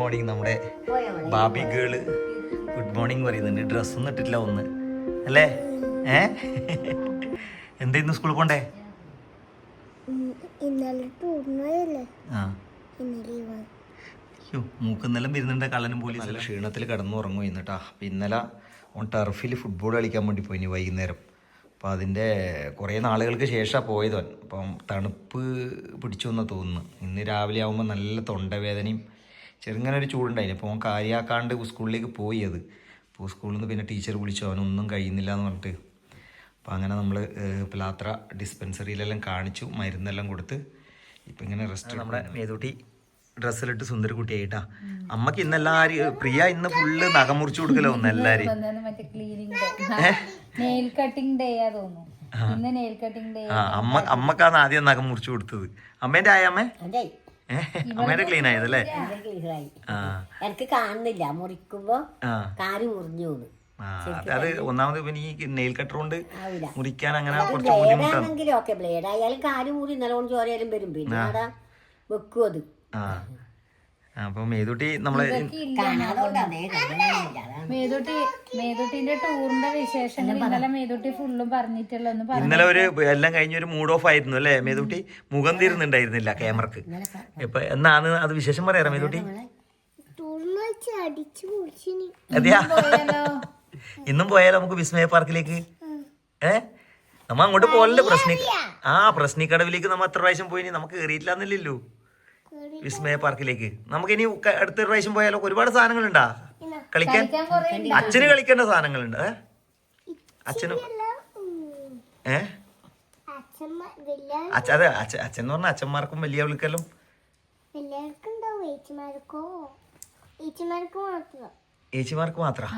Morning നമ്മുടെ baby girl good morning പറയുന്നുണ്ട്. Dress ഒന്നും ഇട്ടിട്ടില്ല ഒന്ന്. അല്ലേ? ഏ? എന്തായിരുന്നു സ്കൂളിൽ പോണ്ടേ? മൂക്കുന്നെല്ലാം വരുന്നുണ്ട് കള്ളനും പോലീസ് നല്ല ക്ഷീണത്തിൽ കിടന്നുറങ്ങും ഇന്നിട്ടാ അപ്പം ഇന്നലെ ഓൺ ടർഫിൽ ഫുട്ബോൾ കളിക്കാൻ വേണ്ടി പോയി ഇനി വൈകുന്നേരം. അപ്പോൾ അതിന്റെ കുറേ നാളുകൾക്ക് ശേഷമാണ് പോയതോൻ അപ്പം തണുപ്പ് പിടിച്ചു എന്ന് തോന്നുന്നു. ഇന്ന് രാവിലെ ആകുമ്പോൾ നല്ല തൊണ്ടവേദനയും ചെറുങ്ങനെ ഒരു ചൂടുണ്ടായിന്. അപ്പോൾ അവൻ കാര്യാക്കാണ്ട് സ്കൂളിലേക്ക് പോയി അത്. അപ്പോൾ സ്കൂളിൽ നിന്ന് പിന്നെ ടീച്ചർ വിളിച്ചു. അവനൊന്നും കഴിയുന്നില്ല എന്ന് പറഞ്ഞിട്ട്. അപ്പോൾ അങ്ങനെ നമ്മൾ പ്ലാത്ര ഡിസ്പെൻസറിയിലെല്ലാം കാണിച്ചു. മരുന്നെല്ലാം കൊടുത്ത് ഇപ്പം ഇങ്ങനെ റെസ്റ്റ് നമ്മുടെ മേതൂട്ടി ഡ്രസ്സിലിട്ട് സുന്ദര കുട്ടിയായിട്ടാ അമ്മയ്ക്ക് ഇന്നെല്ലാരും പ്രിയ ഇന്ന് ഫുള്ള് നഖം മുറിച്ചു കൊടുക്കലോ ഒന്ന് എല്ലാരും വന്നത് മറ്റേ ഡേ നെയിൽ കട്ടിംഗ് ഡേ തോന്നുന്നു. ഇന്ന് നെയിൽ കട്ടിംഗ് ഡേ അമ്മ അമ്മക്കാണ് ആദ്യം നഖം മുറിച്ചു കൊടുത്തത്. അമ്മേന്റെ ആയ അമ്മേ? ഏ? ക്ലീൻ ആയതല്ലേ? എനിക്ക് കാണുന്നില്ല. മുറിക്കുമ്പോ കാര് കാൽ മുറിഞ്ഞു അത് ഒന്നാമത് പിന്നെ ഈ നെയിൽ കട്ടർ കൊണ്ട് മുറിക്കാൻ അങ്ങനെ കുറച്ച് ബുദ്ധിമുട്ടാണ്. ബ്ലേഡാണെങ്കിലും ഓക്കെ ബ്ലേഡ് ആയാലും കാൽ മുറി ഇന്നലെ കൊണ്ട് ചോരയാലും വരും. പിന്നെ വെക്കും അത്. അപ്പൊ മേതുട്ടി നമ്മളെ മേതുട്ടി മേതുട്ടിന്റെ ടൂറിന്റെ വിശേഷങ്ങൾ ഇന്നലെ മേതുട്ടി ഫുള്ളും പറഞ്ഞിട്ടുള്ള പറഞ്ഞു ഇന്നലെ ഒരു എല്ലാം കഴിഞ്ഞ ഒരു മൂഡ് ഓഫ് ആയിരുന്നു അല്ലേ? മേതുട്ടി മുഖം തീരുന്നുണ്ടായിരുന്നില്ല ക്യാമറക്ക്. ഇപ്പൊ എന്നാണ് അത് വിശേഷം പറയാറ മേതുട്ടി? അതെയാ? ഇന്നും പോയാലോ? നമുക്ക് വിസ്മയ പാർക്കിലേക്ക്? ഏ? നമ്മ അങ്ങോട്ട് പോകലല്ലേ പ്രശ്നി ആ പ്രശ്നിക്കടവിലേക്ക് നമ്മ എത്ര പ്രാവശ്യം പോയി നമുക്ക് കയറിയിട്ടില്ലെന്നില്ലല്ലോ വിസ്മയ പാർക്കിലേക്ക്. നമുക്ക് ഇനി അടുത്ത പ്രാവശ്യം പോയാലോ ഒരുപാട് സാധനങ്ങളുണ്ടാ? കളിക്കാൻ? കളിക്കാൻ കുറേ അച്ഛന് കളിക്കേണ്ട സാധനങ്ങളുണ്ട്. ഉണ്ട് അച്ഛന് ഏ? അച്ഛ അതെ അച്ഛ അച്ഛൻ എന്ന് പറഞ്ഞ അച്ഛന്മാർക്കും വലിയ വിളിക്കലും. ഏച്ചിമാർക്കോ? ഏച്ചിമാർക്ക് മാത്രം.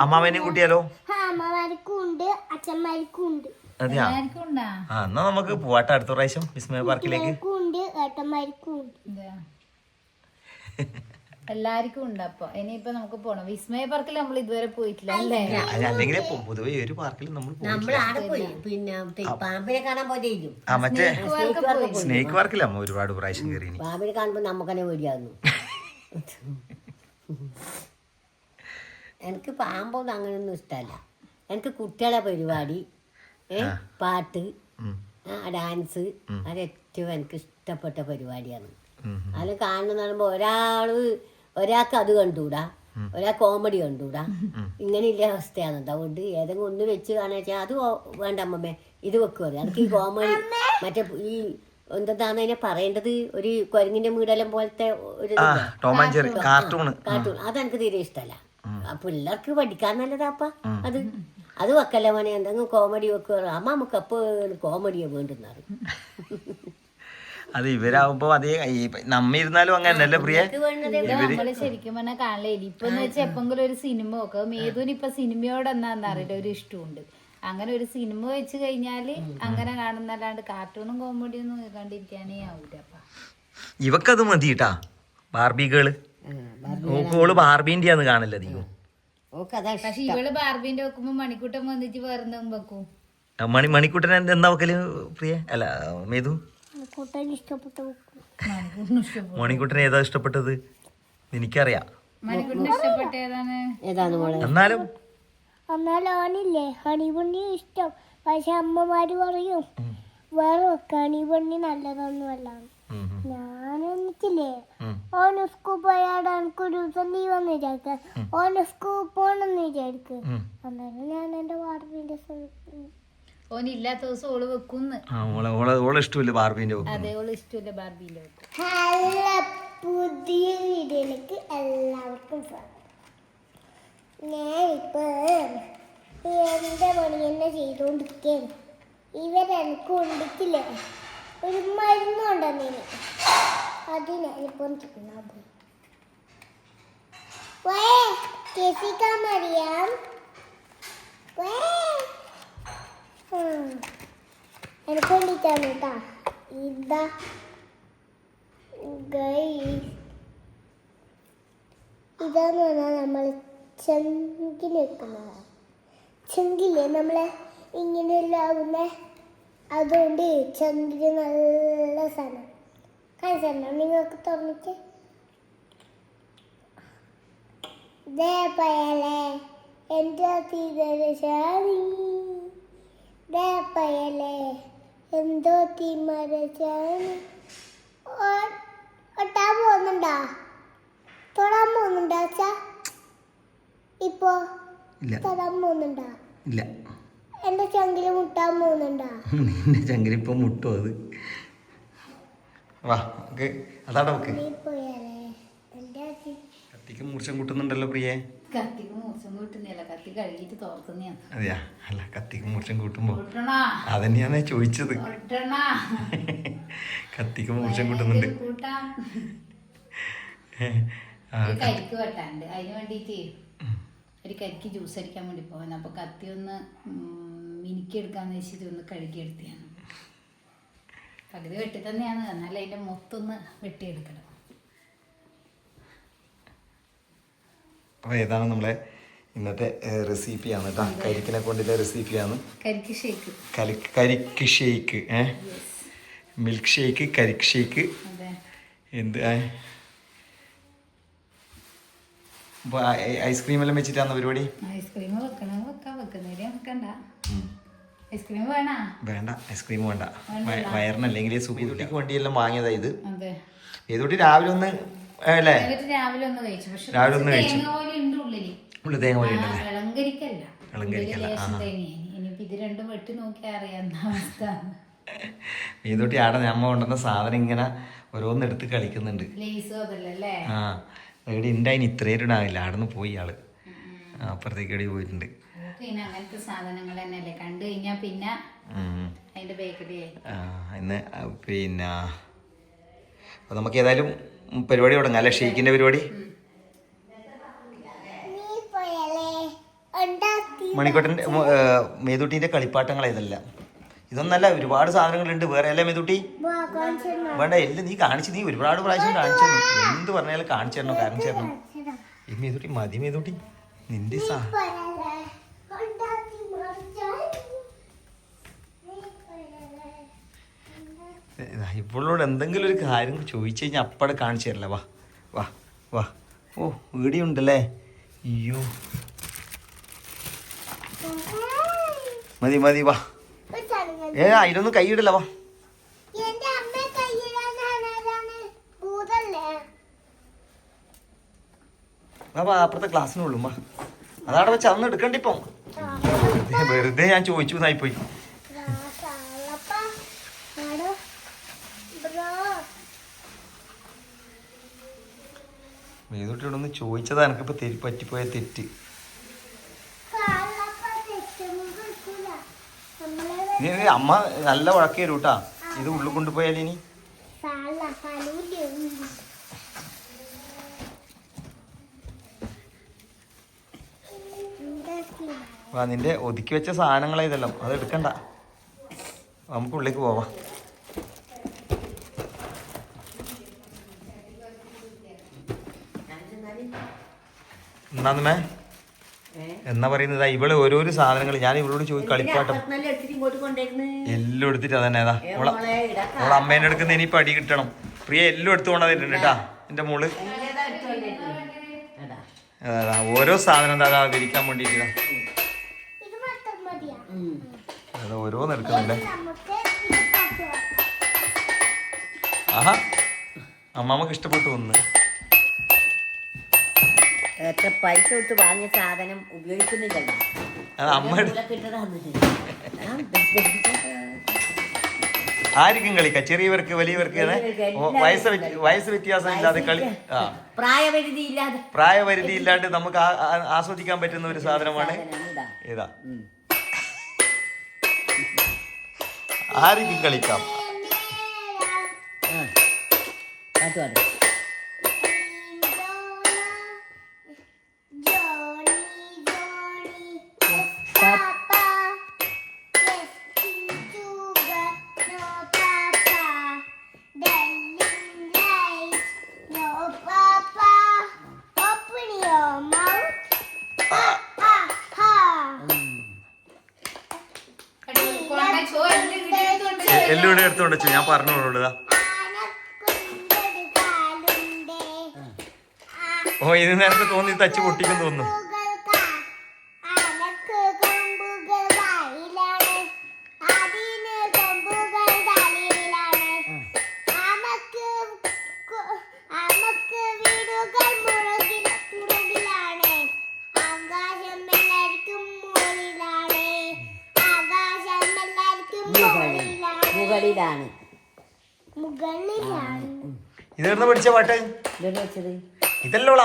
അമ്മാവനെയും കൂട്ടിയാലോ? ആ അമ്മമാർക്കും ഉണ്ട് അച്ഛന്മാർക്കും ഉണ്ട്. അതെയാ? ആ എന്നാ നമുക്ക് പോവാട്ടെ അടുത്ത പ്രാവശ്യം വിസ്മയ പാർക്കിലേക്ക്. എല്ലാവർക്കും ഉണ്ട്. അപ്പൊ. ഇനിയിപ്പൊ നമുക്ക് പോണം. വിസ്മയ പാർക്കിൽ നമ്മൾ ഇതുവരെ പോയിട്ടില്ല അല്ലേ? അല്ല, അല്ലെങ്കിൽ പൊതുവെ ഒരു പാർക്കിൽ നമ്മൾ പിന്നെ പാമ്പിനെ കാണാൻ പോലെയും ആ മറ്റേ പോയി. സ്നേക്ക് പാർക്കില്ല അമ്മ ഒരുപാട് പ്രാവശ്യം കയറി പാമ്പിനെ കാണുമ്പോ നമുക്കന്നെ പേടിയാകുന്നു എനിക്ക് പാമ്പൊന്നും അങ്ങനെയൊന്നും ഇഷ്ടമല്ല. എനിക്ക് കുട്ടികളെ പരിപാടി. പാട്ട് ആ ഡാൻസ് അത് ഏറ്റവും എനിക്ക് ഇഷ്ടപ്പെട്ട പരിപാടിയാണ് അത് കാണുന്ന പറയുമ്പോ ഒരാൾ ഒരാൾക്ക് അത് കണ്ടൂടാ. ഒരാ കോമഡി കണ്ടുകൂടാ ഇങ്ങനെയുള്ള അവസ്ഥയാണ് അതുകൊണ്ട് ഏതെങ്കിലും ഒന്ന് വെച്ച് കാണാൻ വെച്ചാൽ അത് വേണ്ട അമ്മമ്മേ ഇത് വെക്കുക എനിക്ക് ഈ കോമഡി മറ്റേ ഈ എന്താണ് അതിനെ പറയേണ്ടത്? ഒരു കുരങ്ങിന്റെ വീടെല്ലാം പോലത്തെ ഒരു കാർട്ടൂണ്. കാർട്ടൂൺ. അതെനിക്ക് തീരെ ഇഷ്ടമല്ല പിള്ളേർക്ക് പഠിക്കാൻ നല്ലതാപ്പ അത്. അത് വെക്കല്ല മോനെ? എന്തെങ്കിലും കോമഡി വെക്കുക അമ്മ നമുക്ക് അപ്പോൾ കോമഡിയെ വേണ്ടുന്നത്. അത് ഇവരാവുമ്പോ അതേ നമ്മ ഇരുന്നാലും അങ്ങനെ അല്ലേ പ്രിയ? നമ്മൾ ശരിക്കും പറഞ്ഞാൽ കാണില്ല? ഇപ്പൊ എന്ന് വെച്ചാൽ എപ്പെങ്കിലും ഒരു സിനിമ ഒക്കെ മേതുവിന് ഇപ്പൊ സിനിമയോട് എന്നാന്ന് അറിയില്ല. ഒരു ഇഷ്ടമുണ്ട്. അങ്ങനെ ഒരു സിനിമ വെച്ച് കഴിഞ്ഞാൽ അങ്ങനെ കാണുന്നല്ലാണ്ട് കാർട്ടൂണും കോമഡിയൊന്നും കണ്ടിരിക്കാനേ ആവൂല ഇവക്കത് മതി കേട്ടാ ബാർബികൾ ഓൾ ബാർബിന്റെ കാണില്ല അധികം. പക്ഷെ ഇവൾ ബാർബിന്റെ വെക്കുമ്പോ മണിക്കൂട്ടം വന്നിട്ട് വേറെ വെക്കും. മണി മണിക്കുട്ടൻ എന്ത് വെക്കൽ പ്രിയ? അല്ല മേതു? മണിക്കൂട്ടൻ ഏതാ ഇഷ്ടപ്പെട്ടത്? എനിക്കറിയാം. എന്നാലും എന്നാൽ ഓനില്ലേ ഹണിപുണ്ണി ഇഷ്ടം. പക്ഷെ അമ്മമാര് പറയും വേറെ ഹണിപുണ്ണി നല്ലതൊന്നുമല്ല. ഞാൻ. ഓന് സ്കൂൾ പോയാടെ എനിക്ക് ഒരു ദിവസം ലീവ് എന്ന് വിചാരിക്കുക ഓന് സ്കൂൾ പോണെന്ന് വിചാരിക്കുക അന്നേരം ഞാൻ ദിവസം ഓൾ വെക്കുന്ന്. ഓളെ ഇഷ്ടമില്ല ബാർബിന്റെ വെക്കും അതേ ഓൾ ഇഷ്ടമില്ല ബാർബിന്റെ വെക്കും. നല്ല പുതിയ വീഡിയോയിലേക്ക് എല്ലാവർക്കും സ്വാഗതം. ഞാനിപ്പോ എന്റെ പണി തന്നെ ചെയ്തുകൊണ്ടിരിക്കുകയാണ്. ഇവരെനിക്ക് കൊണ്ടിട്ടില്ലേ ഒരു മരുന്ന് കൊണ്ടുവന്നേന്. തിന്നാൻ പോയി വേ കേസിക്കാൻ മറിയാം വേ. ഉം. എനിക്ക് വേണ്ടിയിട്ടാണ് കേട്ടാ. ഇതാ ഗൈസ് ഇതാന്ന് പറഞ്ഞാൽ നമ്മൾ ചെങ്കിന് വെക്കുന്നതാണ് ചെങ്കില്ലേ നമ്മളെ ഇങ്ങനെയെല്ലാം അതുകൊണ്ട് ചെങ്കിന് നല്ല സാധനം. കഴിച്ചല്ലോ നിങ്ങൾക്ക് തുറന്നിട്ട് ദേ പയലേ എന്റെ തീരശാലി ദേ പയലേ എന്തോ തീമരശാലി ഒട്ടാൻ പോകുന്നുണ്ടോ? തൊടാൻ പോകുന്നുണ്ടോ അച്ഛാ? ഇപ്പോ തൊടാൻ പോകുന്നുണ്ടോ? ഇല്ല. എന്റെ ചങ്കിൽ മുട്ടാൻ പോകുന്നുണ്ടോ? നിന്റെ ചങ്കരിപ്പം മുട്ടോ അത്. വാ നമുക്ക് അതാടെ നമുക്ക്. കത്തിക്ക് മൂർച്ചം കൂട്ടുന്നുണ്ടല്ലോ പ്രിയേ. കത്തിക്ക് മൂർച്ചം കൂട്ടുന്നില്ല. കത്തി കഴുകിട്ട് തോർത്തുന്നതാണ് അതെയാ? അല്ല കത്തിക്ക് മൂർച്ചം കൂട്ടുമ്പോ. അതന്നെയാണ് ചോദിച്ചത്. കത്തിക്ക് മൂർച്ചം കൂട്ടുന്നുണ്ട്. കരിക്ക് വെട്ടാണ്ട് അതിന് വേണ്ടിയിട്ട് ഒരു കരിക്ക് ജ്യൂസ് അടിക്കാൻ വേണ്ടി പോവാൻ അപ്പൊ കത്തി ഒന്ന് മിനിക്ക് എടുക്കാന്ന് വെച്ചിട്ട് ഒന്ന് കഴുകി എടുത്തിയാണ് പകുതി വെട്ടി തന്നെയാണ് എന്നാൽ അതിന്റെ മൊത്തൊന്ന് വെട്ടിയെടുക്കണം. അപ്പോൾ ഏതാണ് നമ്മളെ ഇന്നത്തെ റെസിപ്പിയാണ് കേട്ടോ കരിക്കിനെ കൊണ്ടുള്ള റെസിപ്പിയാണ് കരിക്ക് ഷേക്ക് കരിക്ക് ഷേക്ക് ഏ? മിൽക്ക് ഷേക്ക് കരിക്ക് ഷേക്ക് എന്ത് അപ്പോൾ ഐസ്ക്രീം എല്ലാം വെച്ചിട്ടാണ് പരിപാടി? ഐസ്ക്രീം വെക്കണം വെക്കാം. വെക്കുന്നേരെ വെക്കണ്ട. വേണ്ട ഐസ്ക്രീം വേണ്ട. വയറിന് വയറിനല്ലെങ്കിൽ സുഖീതുട്ടിക്ക് വണ്ടിയെല്ലാം വാങ്ങിയതാ ഇത്. അതെ. ഏതുട്ടി രാവിലെ ഒന്ന് അല്ലേ? രാവിലെ ഒന്ന് കഴിച്ചു. പക്ഷെ രാവിലെ ഒന്ന് കഴിച്ചു. ഉള്ളു തേങ്ങ പോലെ ഉണ്ടല്ലേ? ഇത് രണ്ടും വെട്ടി നോക്കിയാൽ അവസ്ഥ. ഏതുട്ടി ആടെ ഞമ്മ കൊണ്ടുവന്ന സാധനം ഇങ്ങനെ ഓരോന്നെടുത്ത് കളിക്കുന്നുണ്ട്. ആ ഇവിടെ ഉണ്ട് അതിന് ഇത്രയും ആടന്ന് നിന്ന് പോയി ആൾ അപ്പുറത്തേക്ക് അടി പോയിട്ടുണ്ട്. പിന്നെ അങ്ങനത്തെ സാധനങ്ങൾ തന്നെയല്ലേ? കണ്ടു പിന്നെ. അതിന്റെ ബേക്കറി ഇന്ന് പിന്നെ അപ്പോൾ നമുക്ക് ഏതായാലും പരിപാടി തുടങ്ങാം അല്ലെ? ഷെയ്ക്കിന്റെ പരിപാടി? മേതുട്ടിന്റെ മണിക്കോട്ടന്റെ മേതുട്ടീന്റെ കളിപ്പാട്ടങ്ങൾ ഏതല്ല? ഇതൊന്നല്ല ഒരുപാട് സാധനങ്ങളുണ്ട്. വേറെ അല്ലേ മേതുട്ടി? വേണ്ട എല്ലാം നീ കാണിച്ചു നീ ഒരുപാട് പ്രാവശ്യം കാണിച്ചു എന്ത് പറഞ്ഞാലും കാണിച്ചു തരണോ? കാണിച്ചു തരണം? ഈ മേതുട്ടി മതി മേതുട്ടി. നിന്റെ സാ ഇവളോട് എന്തെങ്കിലും ഒരു കാര്യം ചോദിച്ചു കഴിഞ്ഞാൽ അപ്പടെ കാണിച്ചു തരില്ല? വാ വാ വാ. ഓ വീടിയുണ്ടല്ലേ അയ്യോ. മതി മതി വാ. ഏ അതിലൊന്നും കൈയിടില്ല വാ എന്റെ അമ്മ കയ്യിലാണ് ഭൂതല്ലേ വാ അപ്പുറത്തെ ക്ലാസ്സിനുള്ളൂ വാ. അതവിടെ വെച്ച് അന്ന് എടുക്കണ്ട ഇപ്പം. വെറുതെ ഞാൻ ചോദിച്ചു എന്നായിപ്പോയി മേതുട്ടിയോടൊന്ന് ചോദിച്ചതാ എനിക്കിപ്പോ തെറ്റി പറ്റിപ്പോയ തെറ്റ്. അമ്മ നല്ല വഴക്കേരൂട്ടാ. ഇത് ഉള്ളിൽ കൊണ്ടുപോയാൽ വാ നിന്റെ ഒതുക്കി വെച്ച സാധനങ്ങളെ ഇതെല്ലാം. അത് എടുക്കണ്ട. നമുക്ക് ഉള്ളിലേക്ക് പോവാം. എന്നാന്നുമേ എന്നാ പറയുന്നത് ഇവൾ ഓരോരോ സാധനങ്ങൾ ഞാൻ ഇവളോട് ചോദി കളിപ്പാട്ടം എല്ലാം എടുത്തിട്ട് അതന്നെ ഏതാ ഏ ഓളെ അമ്മേന്റെ അടുക്കുന്ന ഇനി പടി കിട്ടണം. പ്രിയ എല്ലാം എടുത്തു കൊണ്ടുവന്നിട്ടുണ്ട് കേട്ടാ എന്റെ മോൾ. ഓരോ സാധനം എന്താ അതാ വിരിക്കാൻ വേണ്ടിട്ട് ഇത് മാത്രം മതിയാ ഉം. അതാ ഓരോന്ന് എടുക്കുന്നുണ്ടേ. ആഹാ. അമ്മാമ്മക്ക് ഇഷ്ടപ്പെട്ടു ഒന്ന് എത്ര പൈസ കൊടുത്ത് വാങ്ങിയ സാധനം ഉപയോഗിക്കുന്നില്ലല്ലോ. അത് അമ്മ എടു- ഇവിടെ കിട്ടതാണ് ആർക്കും കളിക്കാം? ചെറിയവർക്ക് വലിയവർക്ക് വയസ്സ് വയസ്സ് വ്യത്യാസം ഇല്ലാതെ കളി ആ. പ്രായപരിധി ഇല്ലാതെ പ്രായപരിധി ഇല്ലാണ്ട് നമുക്ക് ആസ്വദിക്കാൻ പറ്റുന്ന ഒരു സാധനമാണ് സാധനമാണ് ഇതാ. ആർക്കും കളിക്കാം. പാട്ട് പാട്. നെല്ലിവിടെ എടുത്തോണ്ട് വെച്ചു. ഞാൻ പറഞ്ഞു കൊടുക്കുക ഓ ഇത് നേരത്തെ തോന്നി തച്ചു പൊട്ടിക്കും തോന്നുന്നു. മുകളിലാണ്. ഇതെവിടുന്ന് പഠിച്ച പാട്ട്? ഇതെന്താ വെച്ചത്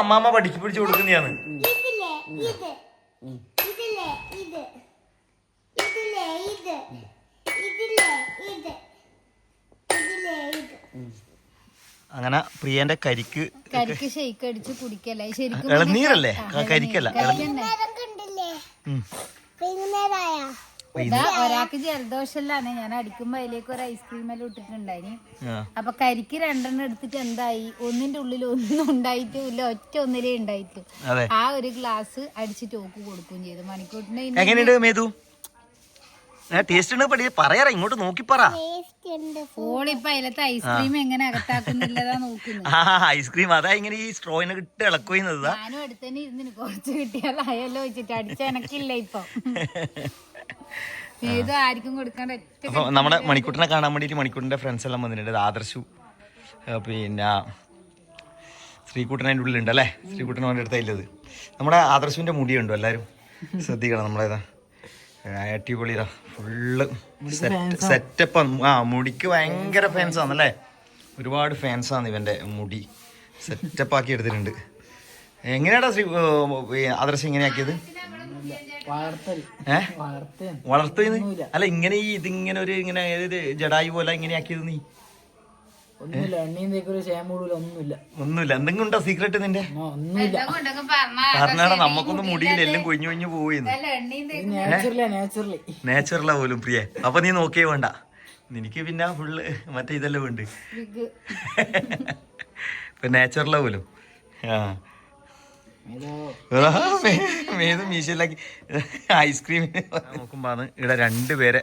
അമ്മാമ്മ പഠിച്ചു പിടിച്ചു കൊടുക്കുന്നതാണ്. ഇതില്ലേ ഇത്. ഉം. ഇതില്ലേ ഇത്. ഇതില്ലേ ഇത്. ഇതില്ലേ ഇത്. ഇതില്ലേ ഇത്. അങ്ങനെ പ്രിയന്റെ കരിക്ക് കരിക്ക് ഷെയ്ക്ക് അടിച്ച് കുടിക്കല്ലേ? ശരിക്കും ഇളനീരല്ലേ? കരിക്കല്ല നേരം കണ്ടില്ലേ ഉം. വൈകുന്നേരമായ ഇതാ ഒരാൾക്ക് ജലദോഷല്ലാണ് ഞാൻ അടിക്കുമ്പോ അതിലേക്ക് ഒരു ഐസ്ക്രീം എല്ലാം ഇട്ടിട്ടുണ്ടായിന്. അപ്പൊ കരിക്ക് രണ്ടെണ്ണം എടുത്തിട്ട് എന്തായി? ഒന്നിന്റെ ഉള്ളിൽ ഒന്നും ഉണ്ടായിട്ടില്ല. ഒറ്റ ഒന്നിലേ ഉണ്ടായിട്ടു ആ ഒരു ഗ്ലാസ് അടിച്ച് ടോക്ക് കൊടുക്കുകയും ചെയ്തു. മണിക്കൂട്ടിന് എങ്ങനെയുണ്ട് മേതു? ടേസ്റ്റ് പറയാറ ഇങ്ങോട്ട് നോക്കി പറ. ടേസ്റ്റ് ഉണ്ട് ഓളിപ്പൊ അതിലത്തെ ഐസ്ക്രീം എങ്ങനെ അകത്താക്കുന്നില്ലതാ നോക്കുന്നത് ആ ഐസ്ക്രീം അതാ ഇങ്ങനെ ഈ സ്ട്രോയിനെ ഇട്ട് ഇളക്കുന്നത് ഞാനും അടുത്തന്നെ ഇരുന്നിന് കുറച്ച് കിട്ടിയാലായല്ലോ വെച്ചിട്ട് അടിച്ചനക്കില്ല ഇപ്പൊ. ഏതോ ആർക്കും കൊടുക്കാണ്ട് ഒറ്റ അപ്പൊ നമ്മുടെ മണിക്കൂട്ടിനെ കാണാൻ വേണ്ടിയിട്ട് മണിക്കൂട്ടിന്റെ ഫ്രണ്ട്സ് എല്ലാം വന്നിട്ടുണ്ട്. ആദർശു പിന്നെ ശ്രീകുട്ടൻ ഉള്ളിൽ ഉണ്ട് അല്ലേ? ശ്രീകുട്ടൻ അവന്റെ അടുത്തായില്ലത് നമ്മുടെ ആദർശുവിന്റെ മുടിയുണ്ടോ എല്ലാവരും? ശ്രദ്ധിക്കണം നമ്മളേതാ. അടിപൊളിതാ ഫുള്ള് സെറ്റപ്പ് ആ മുടിക്ക് ഭയങ്കര ഫാൻസ് ആണല്ലേ? ഒരുപാട് ഫാൻസ് ആണ് ഇവന്റെ മുടി. സെറ്റപ്പ് ആക്കി എടുത്തിട്ടുണ്ട്. എങ്ങനെയാടാ ശ്രീ ആദർശ് ആദർശം ഇങ്ങനെയാക്കിയത് ഏ? വളർത്തുന്നത് അല്ല ഇങ്ങനെ ഈ ഇതിങ്ങനെ ഒരു ഇങ്ങനെ ഏത് ജഡായി പോലെ ഇങ്ങനെ ആക്കിയത് നീ? ഒന്നുമില്ല എന്തെങ്കിലും ഉണ്ടോ സീക്രട്ട് നിന്റെ? പറഞ്ഞാടാ നമുക്കൊന്നും മുടിയില്ല എല്ലാം കൊഞ്ഞു കൊഞ്ഞു പോയി നാച്ചുറലി പോലും പ്രിയ. അപ്പൊ നീ നോക്കിയേ വേണ്ട. നിനക്ക് പിന്നെ ഫുള്ള് മറ്റേ ഇതെല്ലാം ഉണ്ട്. ഇപ്പൊ നേച്ചുറലാ പോലും. ആ. മേത് മീശയിലാക്കി. ഐസ്ക്രീം നോക്കുമ്പോന്ന് ഇവിടെ രണ്ടുപേരെ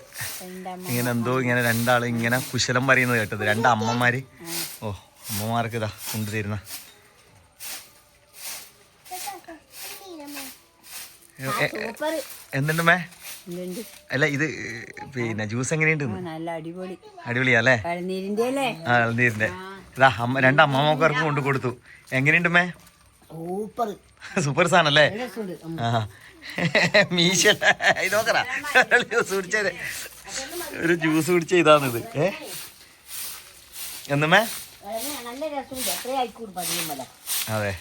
ഇങ്ങനെ എന്തോ ഇങ്ങനെ രണ്ടാൾ ഇങ്ങനെ കുശലം പറയുന്നത് കേട്ടത്. രണ്ട് അമ്മമാര്. ഓ അമ്മമാർക്ക് ഇതാ കൊണ്ടുതരുന്ന എന്തുണ്ട് മേ? അല്ല ഇത് പിന്നെ ജ്യൂസ് എങ്ങനെയുണ്ട് നല്ല അടിപൊളി. അടിപൊളിയാ അല്ലേ? പഴനീരിന്റെ അല്ലേ? ആ ഇളനീരിന്റെ ഇതാ അമ്മ രണ്ട് അമ്മമാർക്ക് കൊണ്ട് കൊടുത്തു എങ്ങനെയുണ്ട് മേ? സൂപ്പർ. സൂപ്പർ സാധനല്ലേ? അല്ലേ മീശ ഇത് നോക്കറാ ജ്യൂസ് കുടിച്ചത്. ഒരു ജ്യൂസ് കുടിച്ച ഇതാണിത്. ഏ? എന്നുമേ അതെ.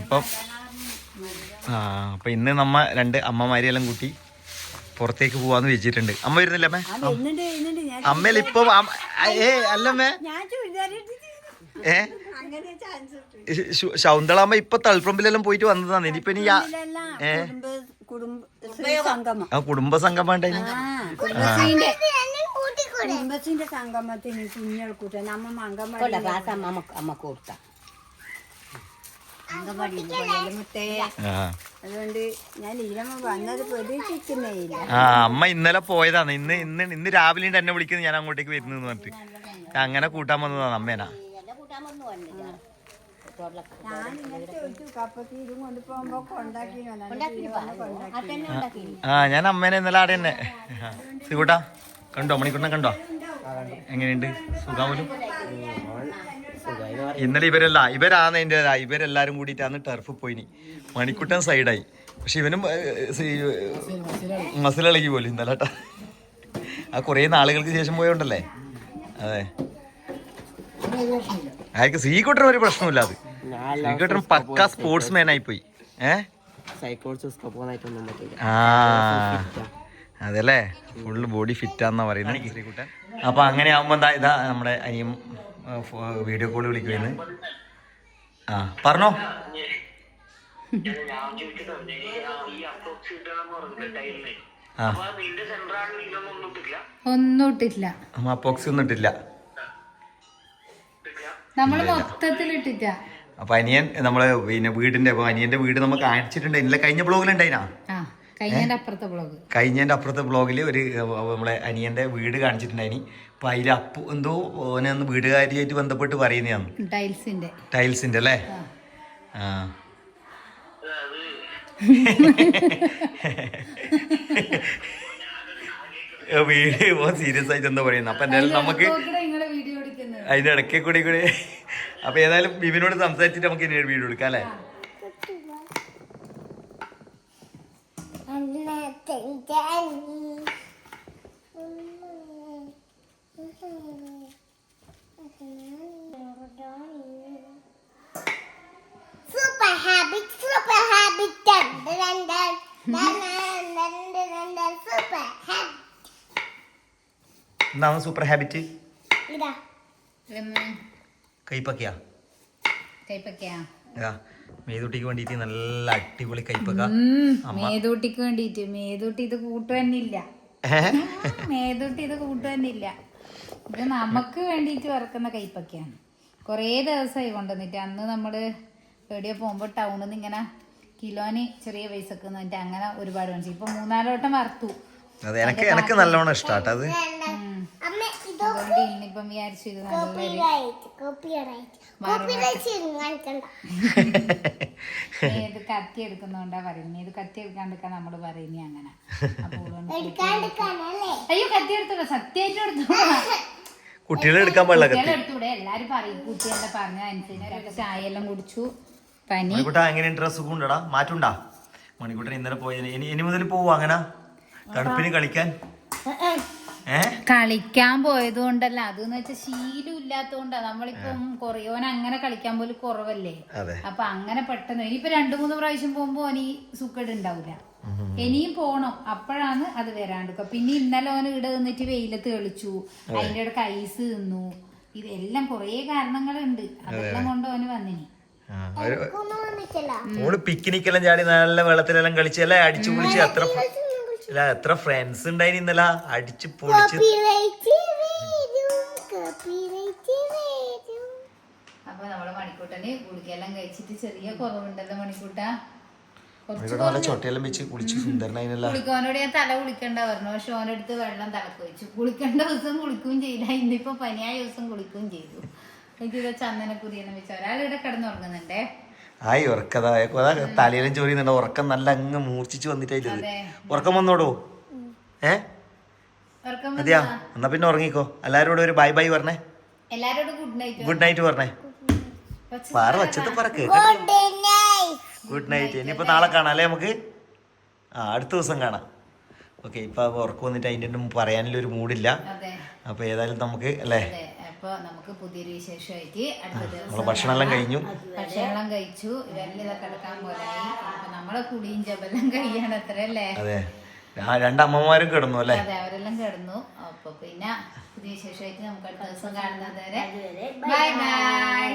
അപ്പം ആ അപ്പൊ ഇന്ന് നമ്മ രണ്ട് അമ്മമാരെല്ലാം കൂട്ടി പുറത്തേക്ക് പോവാന്ന് വെച്ചിട്ടുണ്ട്. അമ്മ വരുന്നില്ല അമ്മേ? അമ്മയിൽ ഇപ്പം ഏ അല്ലമ്മേ. ഏ? ശൗന്തളാമ്മ ഇപ്പൊ തളിപ്പറമ്പിലെല്ലാം പോയിട്ട് വന്നതാണ്. ഇനിയിപ്പൊ ഇനി ഏ? സംഗമം. ആ കുടുംബ കുഞ്ഞുകൂട്ടൻ അമ്മ കൊടുത്ത. മുത്തേ ആ അതുകൊണ്ട് ഞാൻ ഈരമ്മ വന്നത് പ്രതീക്ഷിക്കുന്നേ ഇല്ല ആ അമ്മ ഇന്നലെ പോയതാണ്. ഇന്ന് ഇന്ന് ഇന്ന് രാവിലെ എന്നെ വിളിക്കുന്നത് ഞാൻ അങ്ങോട്ടേക്ക് വരുന്നു പറഞ്ഞിട്ട്. അങ്ങനെ കൂട്ടാൻ വന്നതാണ് അമ്മേനാ. ആ ഞാൻ അമ്മേനെ ഇന്നലെ ആടെ തന്നെ. സികൂട്ടാ കണ്ടോ? മണിക്കൂറിനെ കണ്ടോ? എങ്ങനെയുണ്ട്? സുഖം പോലും? ഇന്നലെ ഇവരല്ല ഇവരാണ് അതിന്റെ ഇവരെല്ലാരും കൂടിയിട്ടാണ് ടർഫ് പോയിനി. മണിക്കുട്ടൻ സൈഡായി പക്ഷെ ഇവനും മസിലിളകി പോലും ഇന്നലെ കേട്ടോ ആ കുറേ നാളുകൾക്ക് ശേഷം പോയോണ്ടല്ലേ? അതെ. അയാൾക്ക് സീക്കൂട്ടർ ഒരു പ്രശ്നമില്ല അത്. സീക്കൂട്ടർ പക്ക സ്പോർട്സ് മാൻ ആയി പോയി ആ. അതല്ലേ? ഫുള്ള് ബോഡി ഫിറ്റാന്നാ പറയുന്നത് ശ്രീകുട്ടൻ. അപ്പൊ അങ്ങനെ ആവുമ്പോ എന്താ ഇതാ നമ്മുടെ അനിയും വീഡിയോ കോൾ വിളിക്കുന്നു ആ പറഞ്ഞോ. ആ. ഒന്നും ഇട്ടില്ല അപ്പോക്സ് ഒന്നും ഇട്ടില്ല നമ്മൾ മൊത്തത്തിൽ ഇട്ടിട്ടാ അപ്പൊ അനിയൻ നമ്മളെ പിന്നെ വീടിന്റെ അപ്പൊ അനിയന്റെ വീട് നമ്മൾ കാണിച്ചിട്ടുണ്ട്. ഇന്നലെ കഴിഞ്ഞ ബ്ലോഗിലുണ്ടായിനാ ആ കഴിഞ്ഞതിന്റെ അപ്പുറത്തെ ബ്ലോഗ്. കഴിഞ്ഞതിന്റെ അപ്പുറത്തെ ബ്ലോഗിൽ ഒരു നമ്മളെ അനിയന്റെ വീട് കാണിച്ചിട്ടുണ്ടായിനി അപ്പൊ അതിൽ അപ്പു എന്തോ ഓനെ ഒന്ന് വീടുകാരിയായിട്ട് ബന്ധപ്പെട്ട് പറയുന്നതാണ്. ടൈൽസിന്റെ. അല്ലേ? ആ. ഏ, വീട് ഇപ്പോ സീരിയസ് ആയിട്ട് എന്താ പറയുന്നത് അപ്പൊ എന്തായാലും നമുക്ക് വീഡിയോ അതിന്റെ ഇടയ്ക്ക് കൂടി കൂടി. അപ്പൊ ഏതായാലും ബിബിനോട് സംസാരിച്ചിട്ട് നമുക്ക് ഇനി ഒരു വീഡിയോ എടുക്കാം അല്ലേ? അന്നത്തെ super habit super habit super habit എന്താണ് സൂപ്പർ ഹാബിറ്റ് ഇതാ. കൈപ്പക്കയാ? മേതുട്ടിക്ക് വേണ്ടിയിട്ട് നല്ല അടിപൊളി കൈപ്പക്ക. മേതൂട്ടിക്ക് വേണ്ടിട്ട്. മേതൂട്ടി ഇത് കൂട്ടുവന്നില്ല? മേതൂട്ടി ഇത് കൂട്ടുവന്നില്ല. ഇത് നമുക്ക് വേണ്ടിയിട്ട് വറക്കുന്ന കൈപ്പക്കയാണ്. കുറേ ദിവസമായി കൊണ്ടുവന്നിട്ട്. അന്ന് നമ്മൾ എവിടെയോ പോകുമ്പോൾ ടൗണിൽ നിന്ന് ഇങ്ങനെ കിലോന് ചെറിയ പൈസക്ക് എന്നിട്ട് അങ്ങനെ ഒരുപാട് മേടിച്ചു ഇപ്പൊ മൂന്നാലോട്ടം വറുത്തു. അതെ എനിക്ക് എനിക്ക് നല്ലോണം ഇഷ്ടം അതുകൊണ്ട് ഇന്നിപ്പം വിചാരിച്ചു ഇത് നല്ലൊരു കോപ്പിറൈറ്റ് കോപ്പിറൈറ്റ് കോപ്പിറൈറ്റ് കാണിക്കണ്ട. ഏത് കത്തി എടുക്കുന്നോണ്ടാ പറയുന്നത് ഏത് കത്തി എടുക്കാണ്ടിരിക്കാൻ നമ്മൾ പറയുന്നേ അങ്ങനെ. അയ്യോ കത്തി എടുത്തോ സത്യമായിട്ട് എടുത്തോ കുട്ടികളെ എടുക്കാൻ പാടില്ല എടുത്തൂടെ? എല്ലാരും പറയും കുട്ടികളുടെ പറഞ്ഞ അനുസരിച്ച് ചായ എല്ലാം കുടിച്ചു. പനി. മണിക്കുട്ട എങ്ങനെ ഡ്രസ് ഉണ്ടടാ? മാറ്റുണ്ടാ മണിക്കുട്ടൻ ഇന്നലെ പോയി. ഇനി ഇനി മുതൽ പോവാ അങ്ങനെ? തണുപ്പിന് കളിക്കാൻ? കളിക്കാൻ പോയത് കൊണ്ടല്ല അതെന്ന് വെച്ചാൽ ശീലം ഇല്ലാത്തോണ്ടാ. നമ്മളിപ്പം കൊറിയോൻ അങ്ങനെ കളിക്കാൻ പോലും കുറവല്ലേ? അപ്പൊ അങ്ങനെ പെട്ടെന്ന് ഇനിയിപ്പൊ രണ്ടു മൂന്ന് പ്രാവശ്യം പോകുമ്പോ ഓന് ഈ സുഖം ഉണ്ടാവില്ല ഇനിയും പോണം. അപ്പോഴാണ് അത് വരാണ്ട്. പിന്നെ ഇന്നലെ ഓന് ഇവിടെ നിന്നിട്ട് വെയിലത്ത് കളിച്ചു അതിന്റെ ഇടയ്ക്ക് ഐസ് തിന്നു. ഇതെല്ലാം കൊറേ കാരണങ്ങളുണ്ട്. അതെല്ലാം കൊണ്ട് ഓന് വന്നിനി. ഓൾ പിക്നിക്കെല്ലാം ചാടി നല്ല വെള്ളത്തിലെല്ലാം കളിച്ചല്ലേ അടിച്ചു പൊളിച്ച് എത്ര ഇല്ല എത്ര ഫ്രണ്ട്സ് ഉണ്ടായി ഇന്നലെ? അടിച്ചു പൊളിച്ച്. അപ്പൊ നമ്മളെ മണിക്കൂട്ടന് ഗുളികയെല്ലാം കഴിച്ചിട്ട് ചെറിയ കുറവുണ്ടല്ലോ മണിക്കൂട്ട. കുറച്ച് മണിക്കൂട്ടൻ നല്ല ചൊട്ടയെല്ലാം വെച്ച് കുളിച്ച് സുന്ദരനായിനല്ല. കുളിക്കോനോട് ഞാൻ തല കുളിക്കണ്ട പറഞ്ഞു. പക്ഷെ ഓനെടുത്ത് വെള്ളം തലക്ക് വെച്ചു കുളിക്കേണ്ട ദിവസം കുളിക്കുകയും ചെയ്യില്ല. ഇന്നിപ്പോ പനിയായ ദിവസം കുളിക്കുകയും ചെയ്തു. എനിക്കിത് ചന്ദനക്കുരിയെന്ന് വെച്ച് ഒരാളിവിടെ കിടന്നുറങ്ങുന്നുണ്ടേ. ആയി ഉറക്കതാ അതാ തലയിലും ചോരിയുന്നുണ്ട് ഉറക്കം നല്ല അങ്ങ് മൂർച്ഛിച്ചു വന്നിട്ടായില്ലത് ഉറക്കം വന്നോടോ? ഏ? ഉറക്കം അതെയാ. എന്നാ പിന്നെ ഉറങ്ങിക്കോ. എല്ലാരോടും ഒരു ബൈ ബൈ പറഞ്ഞേ. എല്ലാരോടും ഗുഡ് നൈറ്റ് ഗുഡ് നൈറ്റ് പറഞ്ഞേ. വേറെ വച്ചത് പറക്ക് ഗുഡ് നൈറ്റ് ഇനിയിപ്പോ നാളെ കാണാം അല്ലേ നമുക്ക്? ആ അടുത്ത ദിവസം കാണാം. ഓക്കെ ഇപ്പൊ ഉറക്കം വന്നിട്ട് അതിന്റെ ഒന്നും പറയാനുള്ള ഒരു മൂഡില്ല അതെ. അപ്പൊ ഏതായാലും നമുക്ക് അല്ലേ? അതെ അപ്പൊ നമുക്ക് പുതിയൊരു വിശേഷമായിട്ട് അടുത്ത ദിവസം നമ്മളെ ഭക്ഷണം എല്ലാം കഴിഞ്ഞു. ഭക്ഷണം കഴിച്ചു. ഇതെല്ലാം ഇതൊക്കെ കിടക്കാൻ പോലായി അപ്പൊ നമ്മളെ കുടിയും ജബെല്ലാം കഴിയാണ് അത്ര അല്ലേ? രണ്ടമ്മമാരും കിടന്നു അല്ലേ? അതെ അവരെല്ലാം കിടന്നു. അപ്പൊ പിന്നെ പുതിയ വിശേഷമായിട്ട് നമുക്ക് അടുത്ത ദിവസം കാണുന്നത് വരെ. Bye bye